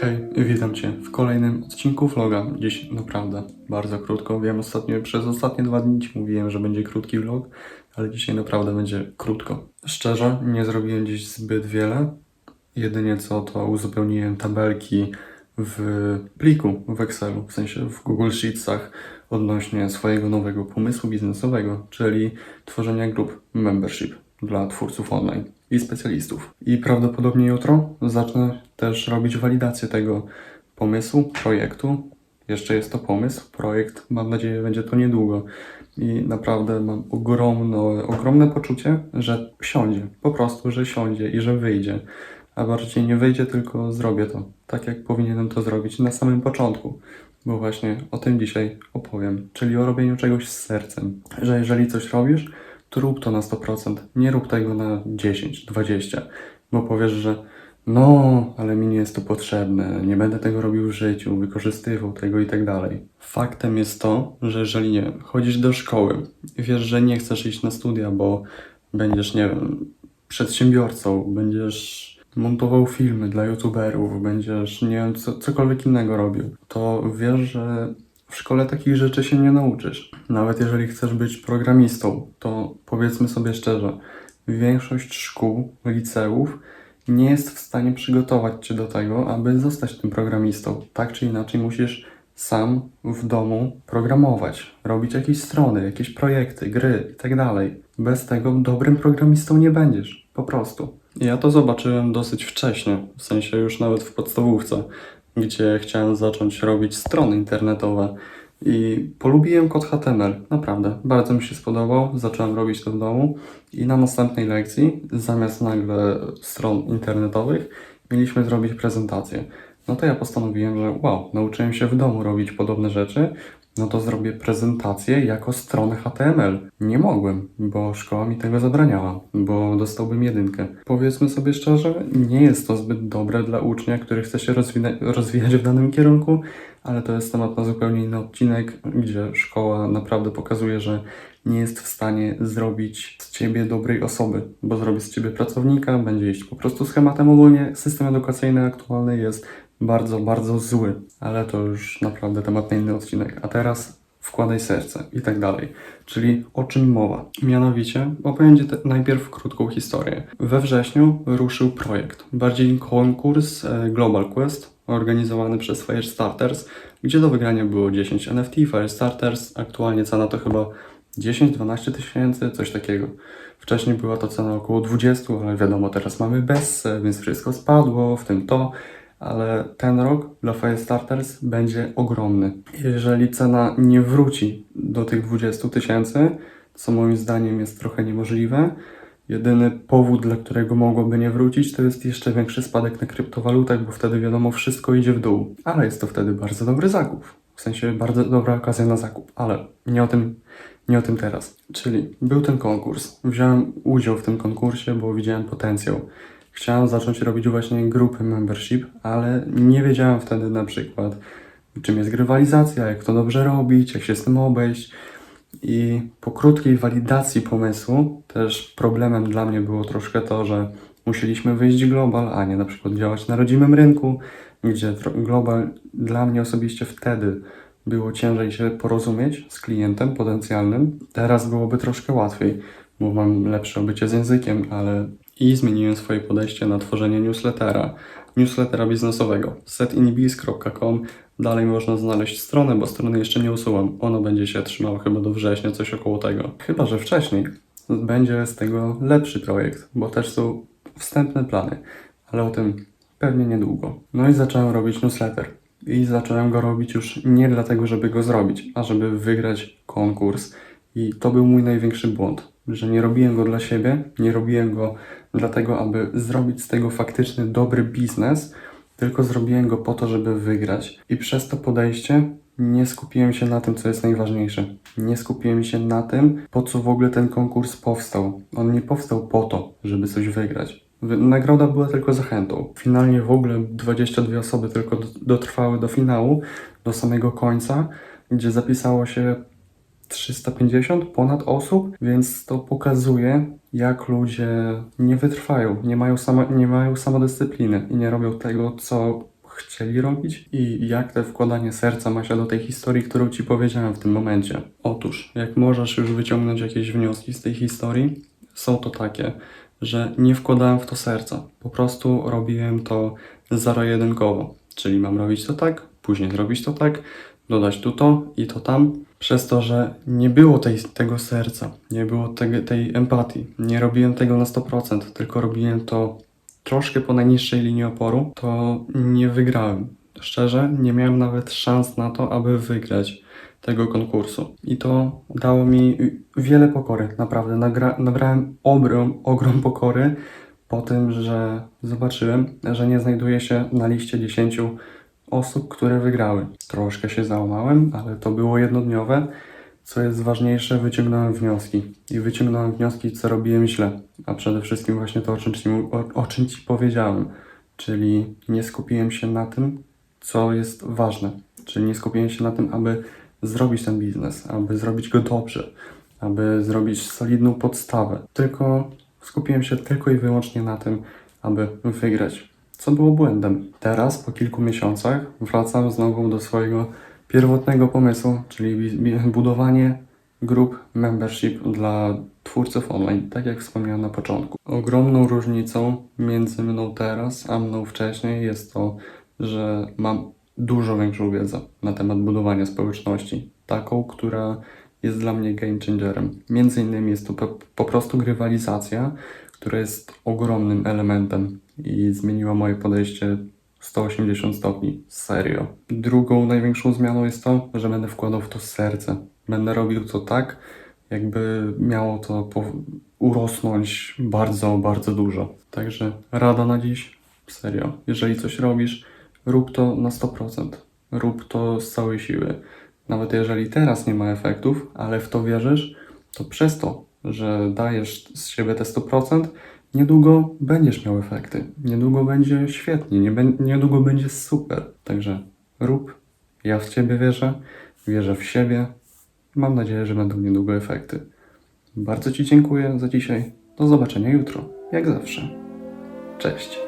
Hej, witam Cię w kolejnym odcinku vloga. Dziś naprawdę bardzo krótko. Wiem, ostatnio, przez ostatnie dwa dni Ci mówiłem, że będzie krótki vlog, ale dzisiaj naprawdę będzie krótko. Szczerze, nie zrobiłem dziś zbyt wiele. Jedynie co to uzupełniłem tabelki w pliku w Excelu, w sensie w Google Sheetsach odnośnie swojego nowego pomysłu biznesowego, czyli tworzenia grup membership dla twórców online i specjalistów. I prawdopodobnie jutro zacznę też robić walidację tego pomysłu, projektu. Jeszcze jest to pomysł, projekt, mam nadzieję, będzie to niedługo. I naprawdę mam ogromne, ogromne poczucie, że siądzie, po prostu, że siądzie i że wyjdzie. A bardziej nie wyjdzie, tylko zrobię to, tak jak powinienem to zrobić na samym początku. Bo właśnie o tym dzisiaj opowiem, czyli o robieniu czegoś z sercem. Że jeżeli coś robisz, rób to na 100%. Nie rób tego na 10, 20, bo powiesz, że no, ale mi nie jest to potrzebne, nie będę tego robił w życiu, wykorzystywał tego i tak dalej. Faktem jest to, że jeżeli nie wiem, chodzisz do szkoły wiesz, że nie chcesz iść na studia, bo będziesz, nie wiem, przedsiębiorcą, będziesz montował filmy dla youtuberów, będziesz, nie wiem, co, cokolwiek innego robił, to wiesz, że w szkole takich rzeczy się nie nauczysz. Nawet jeżeli chcesz być programistą, to powiedzmy sobie szczerze, większość szkół, liceów nie jest w stanie przygotować cię do tego, aby zostać tym programistą. Tak czy inaczej musisz sam w domu programować, robić jakieś strony, jakieś projekty, gry itd. Bez tego dobrym programistą nie będziesz, po prostu. Ja to zobaczyłem dosyć wcześnie, w sensie już nawet w podstawówce, gdzie chciałem zacząć robić strony internetowe. I polubiłem kod HTML, naprawdę. Bardzo mi się spodobał. Zacząłem robić to w domu i na następnej lekcji, zamiast nagle stron internetowych, mieliśmy zrobić prezentację. No to ja postanowiłem, że wow, nauczyłem się w domu robić podobne rzeczy, no to zrobię prezentację jako stronę HTML. Nie mogłem, bo szkoła mi tego zabraniała, bo dostałbym jedynkę. Powiedzmy sobie szczerze, nie jest to zbyt dobre dla ucznia, który chce się rozwijać w danym kierunku, ale to jest temat na zupełnie inny odcinek, gdzie szkoła naprawdę pokazuje, że nie jest w stanie zrobić z ciebie dobrej osoby, bo zrobi z ciebie pracownika, będzie iść po prostu schematem ogólnie. System edukacyjny aktualny jest bardzo, bardzo zły, ale to już naprawdę temat na inny odcinek. A teraz wkładaj serce i tak dalej. Czyli o czym mowa? Mianowicie opowiem Ci najpierw krótką historię. We wrześniu ruszył projekt, bardziej konkurs e, Global Quest, organizowany przez Firestarters, gdzie do wygrania było 10 NFT Firestarters. Aktualnie cena to chyba 10-12 tysięcy, coś takiego. Wcześniej była to cena około 20, ale wiadomo, teraz mamy bez, więc wszystko spadło, w tym to ale ten rok dla Firestarters będzie ogromny. Jeżeli cena nie wróci do tych 20 tysięcy, co moim zdaniem jest trochę niemożliwe, jedyny powód, dla którego mogłoby nie wrócić, to jest jeszcze większy spadek na kryptowalutach, bo wtedy wiadomo, wszystko idzie w dół. Ale jest to wtedy bardzo dobry zakup. W sensie bardzo dobra okazja na zakup, ale nie o tym, nie o tym teraz. Czyli był ten konkurs. Wziąłem udział w tym konkursie, bo widziałem potencjał chciałem zacząć robić właśnie grupy membership, ale nie wiedziałem wtedy na przykład, czym jest grywalizacja, jak to dobrze robić, jak się z tym obejść. I po krótkiej walidacji pomysłu, też problemem dla mnie było troszkę to, że musieliśmy wyjść global, a nie na przykład działać na rodzimym rynku, gdzie global dla mnie osobiście wtedy było ciężej się porozumieć z klientem potencjalnym. Teraz byłoby troszkę łatwiej, bo mam lepsze obycie z językiem, ale i zmieniłem swoje podejście na tworzenie newslettera, newslettera biznesowego. setinbiz.com Dalej można znaleźć stronę, bo strony jeszcze nie usuwam. Ona będzie się trzymała chyba do września, coś około tego. Chyba, że wcześniej będzie z tego lepszy projekt, bo też są wstępne plany, ale o tym pewnie niedługo. No i zacząłem robić newsletter. I zacząłem go robić już nie dlatego, żeby go zrobić, a żeby wygrać konkurs. I to był mój największy błąd, że nie robiłem go dla siebie, nie robiłem go dlatego, aby zrobić z tego faktyczny dobry biznes, tylko zrobiłem go po to, żeby wygrać. I przez to podejście nie skupiłem się na tym, co jest najważniejsze. Nie skupiłem się na tym, po co w ogóle ten konkurs powstał. On nie powstał po to, żeby coś wygrać. Wy- Nagroda była tylko zachętą. Finalnie w ogóle 22 osoby tylko do- dotrwały do finału, do samego końca, gdzie zapisało się 350 ponad osób, więc to pokazuje, jak ludzie nie wytrwają, nie mają, samo, nie mają samodyscypliny i nie robią tego, co chcieli robić i jak te wkładanie serca ma się do tej historii, którą Ci powiedziałem w tym momencie. Otóż, jak możesz już wyciągnąć jakieś wnioski z tej historii, są to takie, że nie wkładałem w to serca. Po prostu robiłem to zero-jedynkowo. Czyli mam robić to tak, później zrobić to tak, dodać tu to i to tam. Przez to, że nie było tej, tego serca, nie było tego, tej empatii, nie robiłem tego na 100%, tylko robiłem to troszkę po najniższej linii oporu, to nie wygrałem. Szczerze, nie miałem nawet szans na to, aby wygrać tego konkursu. I to dało mi wiele pokory, naprawdę. Nagra- nabrałem ogrom, ogrom pokory po tym, że zobaczyłem, że nie znajduję się na liście 10 osób, które wygrały. Troszkę się załamałem, ale to było jednodniowe. Co jest ważniejsze, wyciągnąłem wnioski. I wyciągnąłem wnioski, co robiłem źle. A przede wszystkim właśnie to, o czym ci, o, o czym ci powiedziałem. Czyli nie skupiłem się na tym, co jest ważne. Czyli nie skupiłem się na tym, aby zrobić ten biznes, aby zrobić go dobrze, aby zrobić solidną podstawę. Tylko skupiłem się tylko i wyłącznie na tym, aby wygrać. Co było błędem. Teraz, po kilku miesiącach, wracam znowu do swojego pierwotnego pomysłu, czyli budowanie grup membership dla twórców online, tak jak wspomniałem na początku. Ogromną różnicą między mną teraz, a mną wcześniej jest to, że mam dużo większą wiedzę na temat budowania społeczności. Taką, która jest dla mnie game changerem. Między innymi jest to po, po prostu grywalizacja, która jest ogromnym elementem i zmieniła moje podejście 180 stopni. Serio. Drugą największą zmianą jest to, że będę wkładał w to serce. Będę robił to tak, jakby miało to urosnąć bardzo, bardzo dużo. Także rada na dziś, serio. Jeżeli coś robisz, rób to na 100%. Rób to z całej siły. Nawet jeżeli teraz nie ma efektów, ale w to wierzysz, to przez to, że dajesz z siebie te 100%, niedługo będziesz miał efekty. Niedługo będzie świetnie, nie bę- niedługo będzie super. Także rób. Ja w Ciebie wierzę, wierzę w siebie. Mam nadzieję, że będą niedługo efekty. Bardzo Ci dziękuję za dzisiaj. Do zobaczenia jutro, jak zawsze. Cześć.